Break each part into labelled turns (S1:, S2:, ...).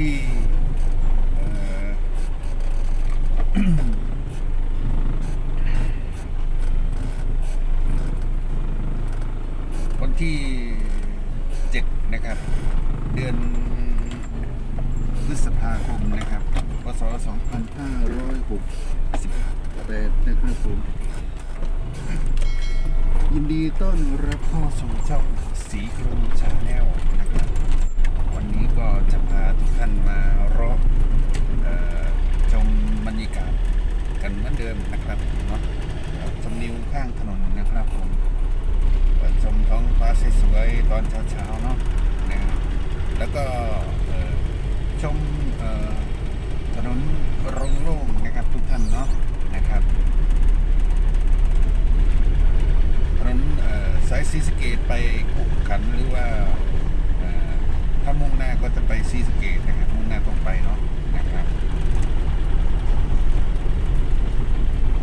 S1: ที่วันที่เจ็ดนะครับ เดือนพฤษภาคมนะครับพศ2568นะครับผมยินดีต้อนรับเข้าสู่ช่องสีกรุงชาแนลนะครับ ก็จะพาทุกท่านมารอเอ่อชมบรรยากาศกันเหมือนเดิมนะครับเนาะชมนิวข้างถนนนะครับผมชมท้องฟ้าสวยๆตอนเช้าๆเนาะนะแล้วก็ชมเอ่อถนนโล่งๆนะครับทุกท่านเนาะนะครับถนนสายซีสเกตไปขุขันหรือว่า ถ้ามุ่งหน้าก็จะไปซีสเกตนะครับมุ่งหน้าตรงไปเนาะนะครับ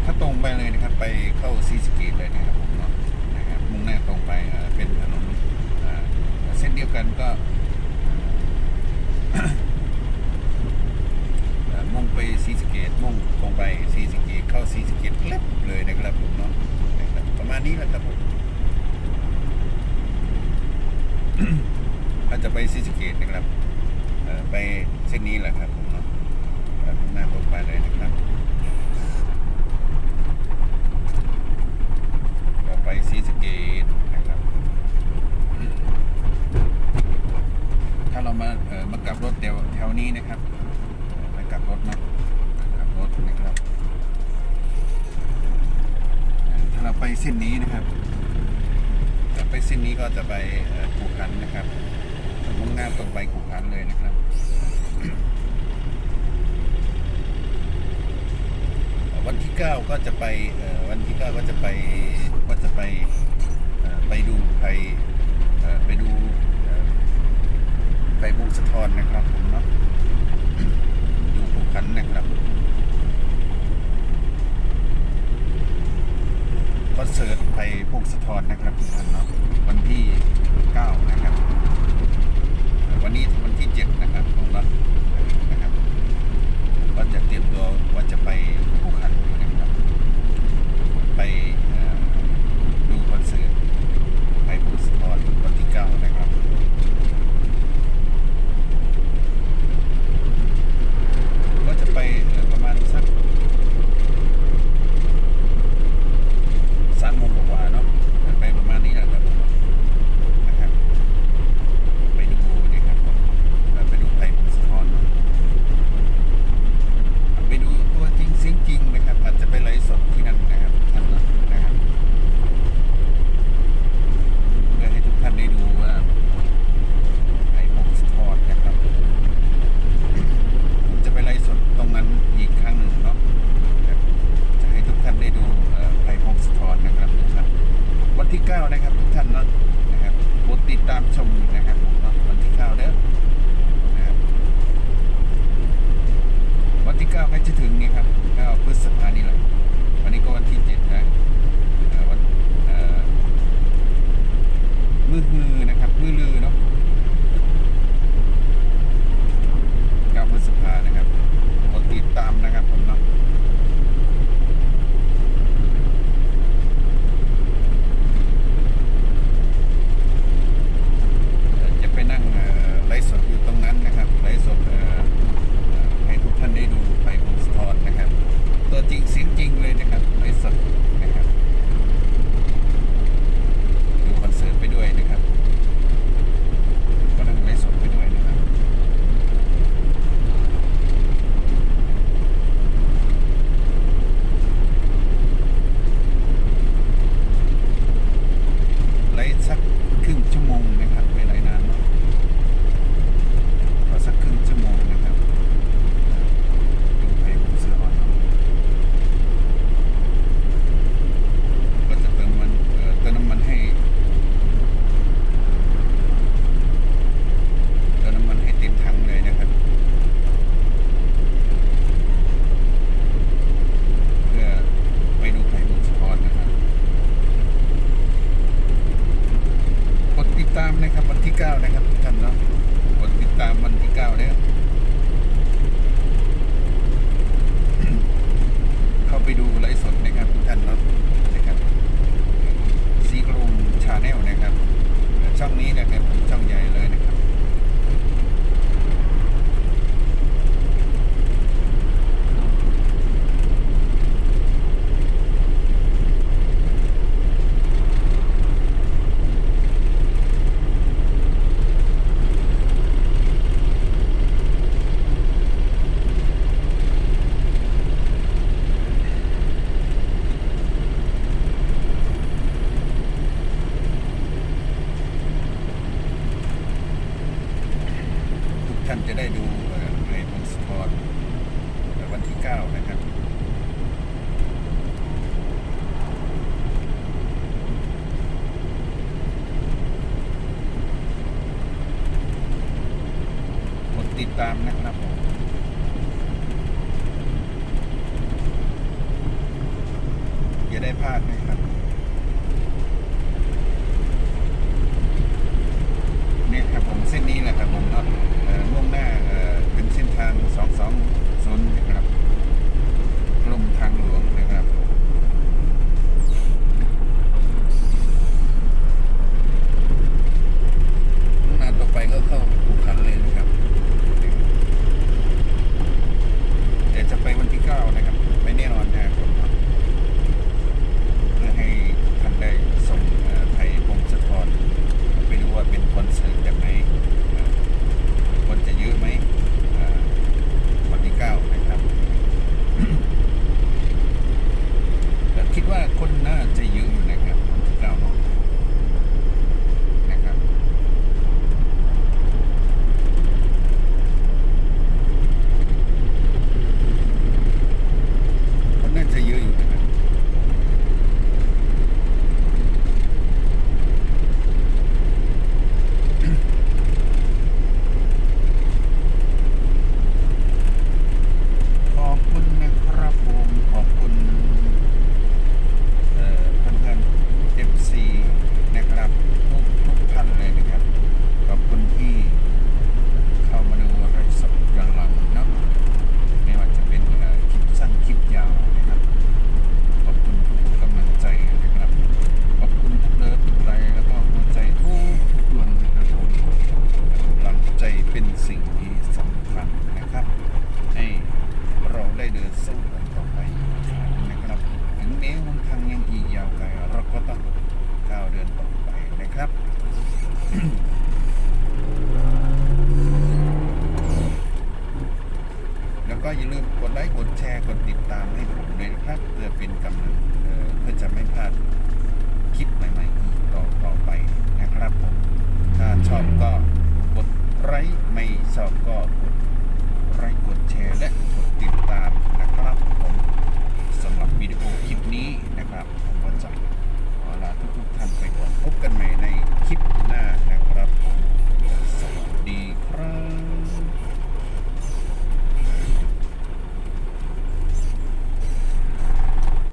S1: ถ้าตรงไปเลยนะครับ ไปเข้าซีสเกตเลยนะครับผมเนาะนะครับมุ่งหน้าตรงไปเป็นถนนเส้นเดียวกันก็มุ่งไปซีสเกตมุ่งตรงไปซีสเกตเข้าซีสเกตเล็บเลยนะครับผมเนาะนะครับประมาณนี้แหละครับผม ถ้าจะไปซีสเกตนะครับไปเส้นนี้แหละครับผมเนาะเอ่อมุ่งหน้าตรงไปเลยนะครับก็ไปซีสเกตนะครับ ถ้าเรามาเออมากลับรถแถวแถวนี้นะครับมากลับรถนะกลับรถนะครับ ถ้าเราไปเส้นนี้นะครับไปเส้นนี้ก็จะไปเอ่อขู่ขันนะครับ หน้าตรงไปขู่คันเลยนะครับวันที่ 9 ก็จะไปวันที่ 9 ก็จะไปก็จะไปไปดูไปไปดูไปบูสะทอนนะครับผมเนาะดูขู่คันนะครับคอนเสิร์ตไปพงสะทอนนะครับทุกท่านเนาะวันที่ 9 นะครับเอ่อวันนี้วันที่ 7 นะครับของเรานะครับ ก็จะเตรียมตัวว่าจะไปภูขันอยู่นะครับ ไปเอ่อดูคอนเสิร์ตไปบุษทรวันที่เก้านะครับ ก็จะไปเอ่อประมาณสักสามโมงกว่าๆเนาะไปประมาณนี้แหละครับผมนะครับ ไปดูนะครับไปดูไปบุษทรเนาะ ไปดูตัวจริงเสียงจริงนะครับ อาจจะไปไลฟ์สดที่นั่นนะครับท่านเนอะนะครับเพื่อให้ทุกท่านได้ดูว่าไอ้พงสะทอดนะครับผมจะไปไลฟ์สดตรงนั้นอีกครั้งหนึ่งเนาะครับจะให้ทุกท่านได้ดูเอ่อไผ่พงสะทอดนะครับทุกท่านวั นะครับทุกท่านเนาะนะครับโปรดติดตามชมนะครับ ตามให้ผมด้วยนะครับ เพื่อเป็นกำลัง